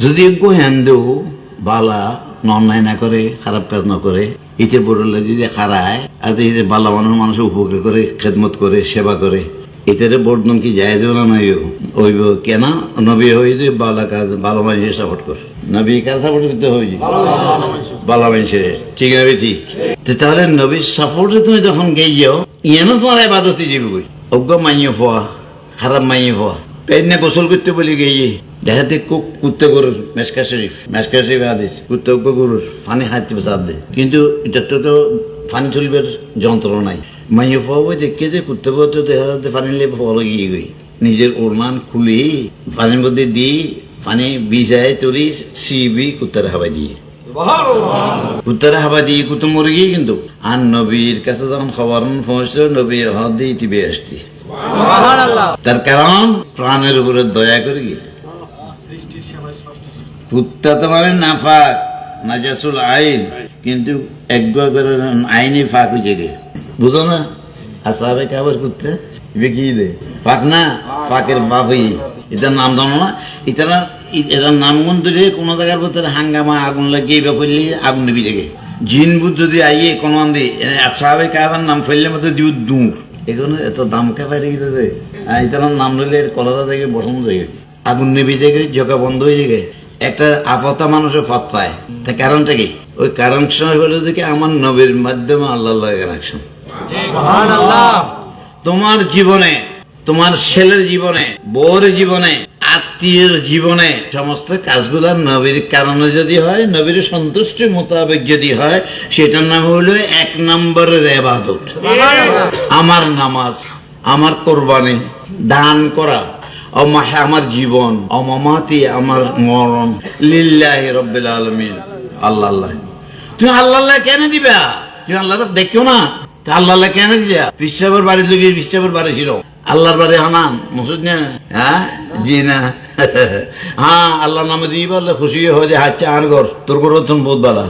যদি হিন্দু বালা অন্যায় না করে খারাপ কাজ না করে ইতে বড়লে যদি খারায় আর যে বালা মানুষ মানুষের উপকার করে খেদমত করে সেবা করে এটারে বর্ধন কি যায় যাবে না নয় ওইব কেন? নবী হয়ে যে বালা কাজ ভালো মানুষের সাপোর্ট করে। নবী কাজ সাপোর্ট করতে হয়েছে বালা মানুষের ঠিক ঠিক তো তাহলে নবীর সাপোর্টে তুমি যখন গেইও ইয়ানো তোমার আবাদতে যাবে অজ্ঞ মাইয়ে ফোয়া খারাপ মাইয়ে ফোয়া। পেটনা গোসল করতে বলি গিয়ে দেখাতে কুক কুত্তে গরুর মেসকা শরীফ মেসকা শরীফ আদেশ কুত্তে গরুর পানি হাঁটতে সাথ দে। কিন্তু এটা তো তো পানি চলবার যন্ত্র নাই। মাইয়ে বই দেখে যে কুত্তে তো দেখা যাচ্ছে পানি লেগে ফল গিয়ে গই নিজের ওরমান খুলি পানির মধ্যে দিই পানি বিজায় তুলি সিবি কুত্তার হাওয়াই দিয়ে। কুত্তার হাবা দিয়ে কুতো মরে গিয়ে কিন্তু আর নবীর কাছে যখন খবর পৌঁছলো নবীর হাত দিয়ে টিপে আসতি। তার কারণ প্রাণের উপরে দয়া করে গিয়ে। কুত্তা তো মানে নাফাক, নাজাসুল আইন। কিন্তু আইনে ফাঁক হয়ে গে। বুঝো না? আসাবে কাবার কুত্তে কি দে পাক না? পাকের বাপই এটার নাম জানো না? এটার এটার নাম গুণ ধরে কোনো জায়গার ভিতরে হাঙ্গামা, আগুন লাগিয়ে বা ফেললে, আগুন নিবি দেখে জিন বুধ যদি আইয়ে কোনো আন্দি আসাবে কাবার নাম ফেললে মতো দিউ দূর এখানে এত দাম কাবাই রেখে দে এটার নাম লইলে কলারা থেকে বসানো যায় আগুন নিবি থেকে জগা বন্ধ হয়ে যায় একটা আফতা মানুষের ফত পায় তা কারণটা কি? ওই কারণ হলো দেখে আমার নবীর মাধ্যমে আল্লাহ কানেকশন তোমার জীবনে তোমার ছেলের জীবনে বউর জীবনে আত্মীয়ের জীবনে সমস্ত কাজগুলো নবীর কারণে যদি হয় নবীর সন্তুষ্টি মোতাবেক যদি হয় সেটার নাম হলো এক নম্বরের এবাদত আমার নামাজ আমার কোরবানি দান করা অমাহে আমার জীবন অমামাতি আমার মরণ, লিল্লাহি রব্বিল আলমিন। আল্লাহ আল্লাহ। তুমি আল্লাহ আল্লাহ কেন দিবা? তুমি আল্লাহ দেখো না। আল্লাহ আল্লাহ কেন দিয়া পিসাবের বাড়ি লোক পিসাবের বাড়ি ছিল। আল্লাহর বাড়ি হানান মসুদ না হ্যাঁ? জি না। হ্যাঁ আল্লাহ নামে দিয়ে বললে খুশি হয়ে যায় হাচ্ছে আর ঘর তোর ঘর তো বহুত বালা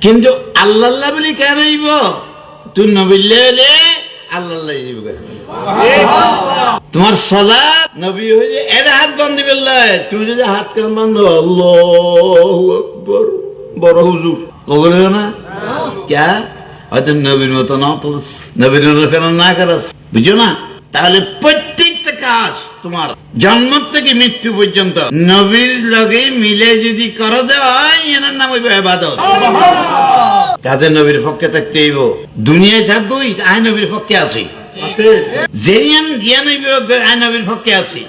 কিন্তু আল্লাহ আল্লাহ বলি কেন দিব? তুই নবিল্লে আল্লাহ তোমার সদা নবী হয়ে যে এর হাত বান্ধি বেল্লায় তুমি যদি হাত কান বান্ধ আল্লাহ বড় হুজুর। কবর না? ক্যা? হয়তো নবীর মতো না তো নবীর কেন না করাস বুঝো না? তাহলে প্রত্যেকটা কাজ তোমার জন্ম থেকে মৃত্যু পর্যন্ত নবীর লগে মিলে যদি করে দেওয়া হয় এনার নাম হইবে তাদের নবীর পক্ষে থাকতে হইব। দুনিয়ায় থাকবোই আই নবীর পক্ষে আছি। জেনিয়ান জ্ঞান হইবে নবীর পক্ষে আছি।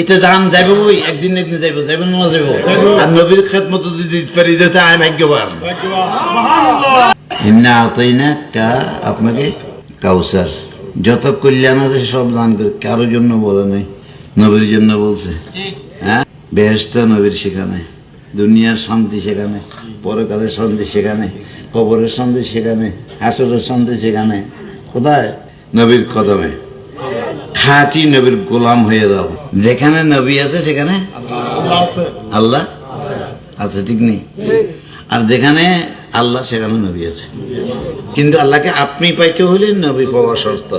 এটা দান যাইব বই একদিন একদিন যাইব যাইব না যাইব। আর নবীর খেদমত যদি পারি যেতে আই ভাগ্যবান। আতাইনা কা আপনাকে কাউসার। যত কল্যাণ আছে সব দান করে। কারোর জন্য বলে নাই নবীর জন্য বলছে। হ্যাঁ? বেহেস্ত নবীর সেখানে। দুনিয়ার শান্তি সেখানে, পরকালের শান্তি সেখানে, কবরের শান্তি সেখানে, হাসরের শান্তি সেখানে। কোথায়? নবীর কদমে। খাঁটি নবীর গোলাম হয়ে দাও যেখানে নবী আছে, সেখানে আল্লাহ আছে, ঠিক নেই? আর যেখানে আল্লাহ, সেখানে নবী আছে। কিন্তু আল্লাহকে আপনি পাইতে হলে নবী পাওয়া শর্ত।